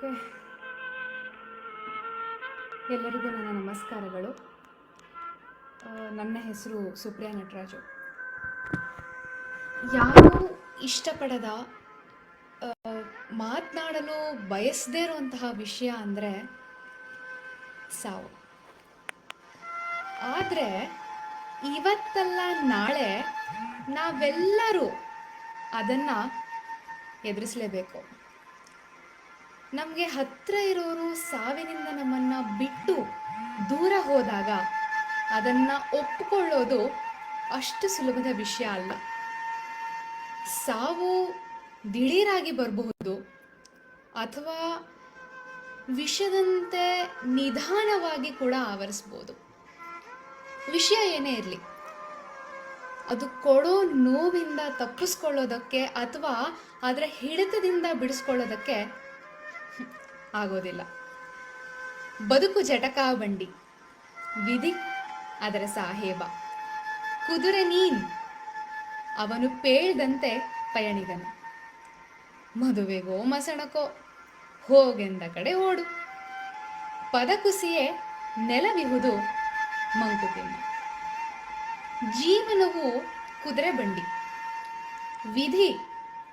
Okay ಎಲ್ಲರಿಗೂ ನನ್ನ ನಮಸ್ಕಾರಗಳು. ನನ್ನ ಹೆಸರು ಸುಪ್ರಿಯಾ ನಟರಾಜು. ಯಾರು ಇಷ್ಟಪಡದ ಮಾತನಾಡಲು ಬಯಸದೇ ಇರುವಂತಹ ವಿಷಯ ಅಂದರೆ ಸಾವು. ಆದರೆ ಇವತ್ತಲ್ಲ ನಾಳೆ ನಾವೆಲ್ಲರೂ ಅದನ್ನು ಎದುರಿಸಲೇಬೇಕು. ನಮಗೆ ಹತ್ತಿರ ಇರೋರು ಸಾವಿನಿಂದ ನಮ್ಮನ್ನು ಬಿಟ್ಟು ದೂರ ಹೋದಾಗ ಅದನ್ನು ಒಪ್ಪಿಕೊಳ್ಳೋದು ಅಷ್ಟು ಸುಲಭದ ವಿಷಯ ಅಲ್ಲ. ಸಾವು ದಿಢೀರಾಗಿ ಬರಬಹುದು ಅಥವಾ ವಿಷದಂತೆ ನಿಧಾನವಾಗಿ ಕೂಡ ಆವರಿಸ್ಬೋದು. ವಿಷಯ ಏನೇ ಇರಲಿ, ಅದು ಕೊಡೋ ನೋವಿಂದ ತಪ್ಪಿಸ್ಕೊಳ್ಳೋದಕ್ಕೆ ಅಥವಾ ಅದರ ಹಿಡಿತದಿಂದ ಬಿಡಿಸ್ಕೊಳ್ಳೋದಕ್ಕೆ ಆಗೋದಿಲ್ಲ. ಬದುಕು ಜಟಕಾ ಬಂಡಿ. ವಿಧಿ ಅದರ ಸಾಹೇಬ. ಕುದುರೆ ನೀನ್. ಅವನು ಪೇಳ್ದಂತೆ ಪಯಣಿಗನು ಮದುವೆಗೋ ಮಸಣಕೋ ಹೋಗೆಂದ ಕಡೆ ಓಡು. ಪದಕುಸಿಯೇ ನೆಲವಿಹುದು ಮಂಕುತಿಮ್ಮ. ಜೀವನವು ಕುದುರೆ ಬಂಡಿ. ವಿಧಿ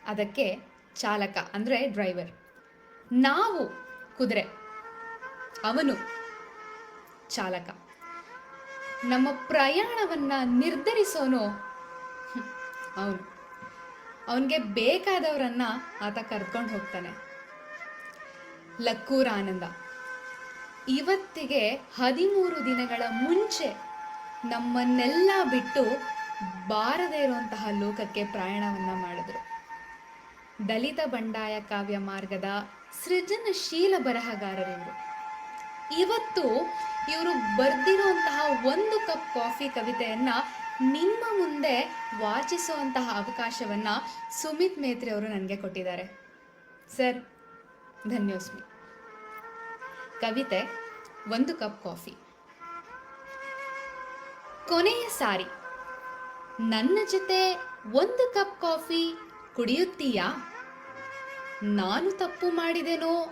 ಅದಕ್ಕೆ ಚಾಲಕ ಅಂದರೆ ಡ್ರೈವರ್. ನಾವು ಕುದುರೆ. ಅವನು ಚಾಲಕ. ನಮ್ಮ ಪ್ರಯಾಣವನ್ನ ನಿರ್ಧರಿಸೋನು ಅವನು. ಅವನಿಗೆ ಬೇಕಾದವರನ್ನ ಆತ ಕರ್ಕೊಂಡು ಹೋಗ್ತಾನೆ. ಲಕ್ಕೂರ ಆನಂದ. ಇವತ್ತಿಗೆ ಹದಿಮೂರು ದಿನಗಳ ಮುಂಚೆ ನಮ್ಮನ್ನೆಲ್ಲ ಬಿಟ್ಟು ಬಾರದೇ ಇರುವಂತಹ ಲೋಕಕ್ಕೆ ಪ್ರಯಾಣವನ್ನ ಮಾಡಿದ್ರು. ದಲಿತ ಬಂಡಾಯ ಕಾವ್ಯ ಮಾರ್ಗದ ಸೃಜನಶೀಲ ಬರಹಗಾರರಿವರು ಇವತ್ತು ಇವರು ಬರೆದಿರುವಂತಹ ಒಂದು ಕಪ್ ಕಾಫಿ ಕವಿತೆಯನ್ನ ನಿಮ್ಮ ಮುಂದೆ ವಾಚಿಸುವಂತಹ ಅವಕಾಶವನ್ನ ಸುಮಿತ್ ಮೇತ್ರಿ ಅವರು ನನಗೆ ಕೊಟ್ಟಿದ್ದಾರೆ. ಸರ್ ಧನ್ಯೋಸ್ಮಿ ಕವಿತೆ, ಒಂದು ಕಪ್ ಕಾಫಿ. ಕೊನೆಯ ಸಾರಿ. ನನ್ನ ಜೊತೆ ಒಂದು ಕಪ್ ಕಾಫಿ ಕುಡಿಯುತ್ತೀಯಾ? ನಾನು ತಪ್ಪು ಮಾಡಿದೆನೋ?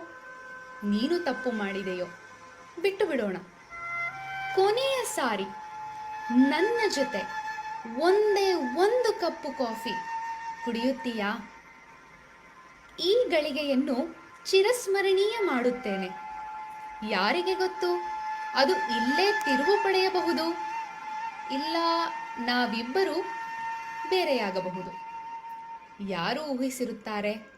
ನೀನು ತಪ್ಪು ಮಾಡಿದೆಯೋ? ಬಿಟ್ಟು ಬಿಡೋಣ. ಕೊನೆಯ ಸಾರಿ, ನನ್ನ ಜೊತೆ ಒಂದೇ ಒಂದು ಕಪ್ಪು ಕಾಫಿ ಕುಡಿಯುತ್ತೀಯಾ? ಈ ಗಳಿಗೆಯನ್ನು ಚಿರಸ್ಮರಣೀಯ ಮಾಡುತ್ತೇನೆ. ಯಾರಿಗೆ ಗೊತ್ತು? ಅದು ಇಲ್ಲೇ ತಿರುವು ಪಡೆಯಬಹುದು. ಇಲ್ಲ, ನಾವಿಬ್ಬರೂ ಬೇರೆಯಾಗಬಹುದು. ಯಾರು ಊಹಿಸಿರುತ್ತಾರೆ?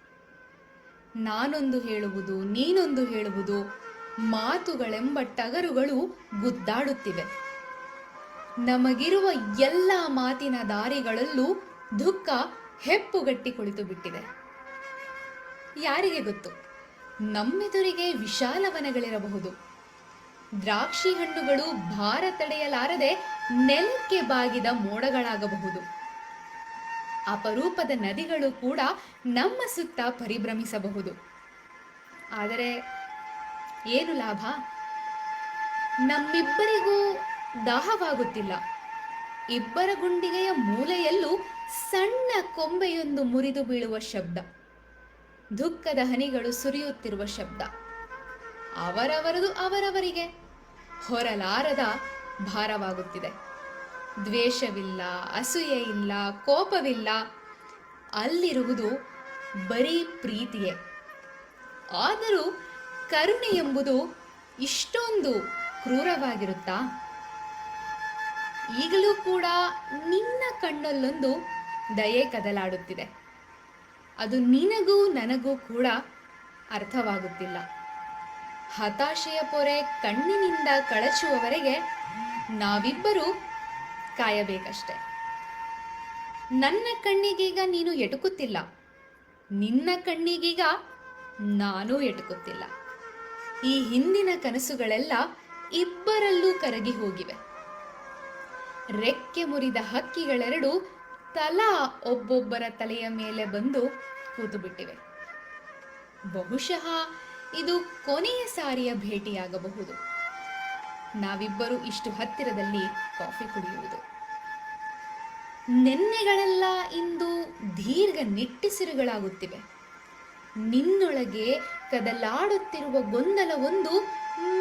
ನಾನೊಂದು ಹೇಳುವುದು, ನೀನೊಂದು ಹೇಳುವುದು, ಮಾತುಗಳೆಂಬ ಟಗರುಗಳು ಗುದ್ದಾಡುತ್ತಿವೆ. ನಮಗಿರುವ ಎಲ್ಲ ಮಾತಿನ ದಾರಿಗಳಲ್ಲೂ ದುಃಖ ಹೆಪ್ಪುಗಟ್ಟಿ ಕುಳಿತು ಬಿಟ್ಟಿದೆ. ಯಾರಿಗೆ ಗೊತ್ತು? ನಮ್ಮೆದುರಿಗೆ ವಿಶಾಲ ವನಗಳಿರಬಹುದು. ದ್ರಾಕ್ಷಿ ಹಣ್ಣುಗಳು ಭಾರ ತಡೆಯಲಾರದೆ ನೆಲಕ್ಕೆ ಬಾಗಿದ ಮೋಡಗಳಾಗಬಹುದು. ಅಪರೂಪದ ನದಿಗಳು ಕೂಡ ನಮ್ಮ ಸುತ್ತ ಪರಿಭ್ರಮಿಸಬಹುದು. ಆದರೆ ಏನು ಲಾಭ? ನಮ್ಮಿಬ್ಬರಿಗೂ ದಾಹವಾಗುತ್ತಿಲ್ಲ. ಇಬ್ಬರ ಗುಂಡಿಗೆಯ ಮೂಲೆಯಲ್ಲೂ ಸಣ್ಣ ಕೊಂಬೆಯೊಂದು ಮುರಿದು ಬೀಳುವ ಶಬ್ದ. ದುಃಖದ ಹನಿಗಳು ಸುರಿಯುತ್ತಿರುವ ಶಬ್ದ. ಅವರವರದು ಅವರವರಿಗೆ ಹೊರಲಾರದ ಭಾರವಾಗುತ್ತಿದೆ. ದ್ವೇಷವಿಲ್ಲ ಅಸೂಯೆ ಇಲ್ಲ ಕೋಪವಿಲ್ಲ, ಅಲ್ಲಿರುವುದು ಬರೀ ಪ್ರೀತಿಯೇ. ಆದರೂ ಕರುಣೆ ಎಂಬುದು ಇಷ್ಟೊಂದು ಕ್ರೂರವಾಗಿರುತ್ತಾ? ಈಗಲೂ ಕೂಡ ನಿನ್ನ ಕಣ್ಣಲ್ಲೊಂದು ದಯೆ ಕದಲಾಡುತ್ತಿದೆ. ಅದು ನಿನಗೂ ನನಗೂ ಕೂಡ ಅರ್ಥವಾಗುತ್ತಿಲ್ಲ. ಹತಾಶೆಯ ಪೊರೆ ಕಣ್ಣಿನಿಂದ ಕಳಚುವವರೆಗೆ ನಾವಿಬ್ಬರೂ ಕಾಯಬೇಕಷ್ಟೆ. ನನ್ನ ಕಣ್ಣಿಗೀಗ ನೀನು ಎಟುಕುತ್ತಿಲ್ಲ. ನಿನ್ನ ಕಣ್ಣಿಗೀಗ ನಾನೂ ಎಟುಕುತ್ತಿಲ್ಲ. ಈ ಹಿಂದಿನ ಕನಸುಗಳೆಲ್ಲ ಇಬ್ಬರಲ್ಲೂ ಕರಗಿ ಹೋಗಿವೆ. ರೆಕ್ಕೆ ಮುರಿದ ಹಕ್ಕಿಗಳೆರಡು ತಲಾ ಒಬ್ಬೊಬ್ಬರ ತಲೆಯ ಮೇಲೆ ಬಂದು ಕೂತು ಬಿಟ್ಟಿವೆ ಬಹುಶಃ ಇದು ಕೊನೆಯ ಸಾರಿಯ ಭೇಟಿಯಾಗಬಹುದು. ನಾವಿಬ್ಬರು ಇಷ್ಟು ಹತ್ತಿರದಲ್ಲಿ ಕಾಫಿ ಕುಡಿಯುವುದು. ನೆನ್ನೆಗಳೆಲ್ಲ ಇಂದು ದೀರ್ಘ ನಿಟ್ಟಿಸಿರುಗಳಾಗುತ್ತಿವೆ. ನಿನ್ನೊಳಗೆ ಕದಲಾಡುತ್ತಿರುವ ಗೊಂದಲವೊಂದು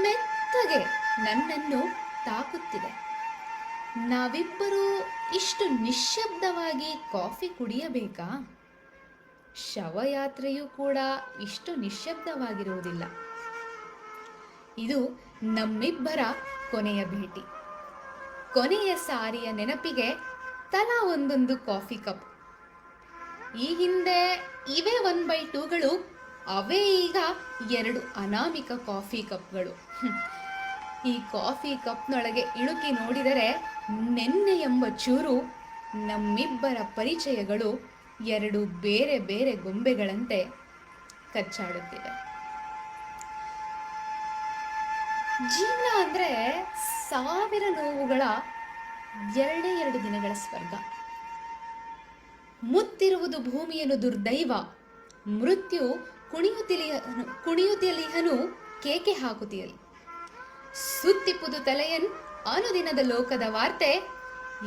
ಮೆತ್ತಗೆ ನನ್ನನ್ನು ತಾಕುತ್ತಿದೆ. ನಾವಿಬ್ಬರು ಇಷ್ಟು ನಿಶ್ಶಬ್ದವಾಗಿ ಕಾಫಿ ಕುಡಿಯಬೇಕಾ? ಶವಯಾತ್ರೆಯೂ ಕೂಡ ಇಷ್ಟು ನಿಶ್ಶಬ್ದವಾಗಿರುವುದಿಲ್ಲ. ಇದು ನಮ್ಮಿಬ್ಬರ ಕೊನೆಯ ಭೇಟಿ. ಕೊನೆಯ ಸಾರಿಯ ನೆನಪಿಗೆ ತಲಾ ಒಂದೊಂದು ಕಾಫಿ ಕಪ್. ಈ ಹಿಂದೆ ಇವೇ ಒನ್ ಬೈ ಟೂಗಳು, ಅವೇ ಈಗ ಎರಡು ಅನಾಮಿಕ ಕಾಫಿ ಕಪ್ಗಳು. ಈ ಕಾಫಿ ಕಪ್ನೊಳಗೆ ಇಳುಕಿ ನೋಡಿದರೆ ನೆನ್ನೆ ಎಂಬ ಚೂರು ನಮ್ಮಿಬ್ಬರ ಪರಿಚಯಗಳು ಎರಡು ಬೇರೆ ಬೇರೆ ಗೊಂಬೆಗಳಂತೆ ಕಚ್ಚಾಡುತ್ತಿವೆ. ಜೀವನ ಅಂದರೆ ಸಾವಿರ ನೋವುಗಳ ಎರಡೇ ಎರಡು ದಿನಗಳ ಸ್ವರ್ಗ. ಮುತ್ತಿರುವುದು ಭೂಮಿಯನ್ನು ದುರ್ದೈವ, ಮೃತ್ಯು ಕುಣಿಯುತ್ತಿಲಿಯ ಕುಣಿಯುತ್ತಿಲಿಹನು ಕೇಕೆ ಹಾಕುತ್ತಿಯಲಿ. ಸುತ್ತಿಪ್ಪುದು ತಲೆಯನ್ ಅನುದಿನದ ಲೋಕದ ವಾರ್ತೆ,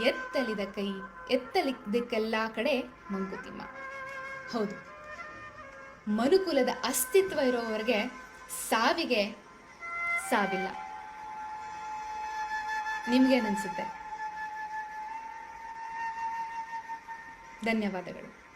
ಎತ್ತಲಿದ ಕೈ, ಎತ್ತಲಿದ್ದಕ್ಕೆಲ್ಲ ಕಡೆ ಮಂಕುತಿಮ್ಮ. ಹೌದು, ಮನುಕುಲದ ಅಸ್ತಿತ್ವ ಇರೋವರೆಗೆ ಸಾವಿಗೆ ಸಾವಿಲ್ಲ. ನಿಮ್ಗೇನನ್ಸುತ್ತೆ ಧನ್ಯವಾದಗಳು.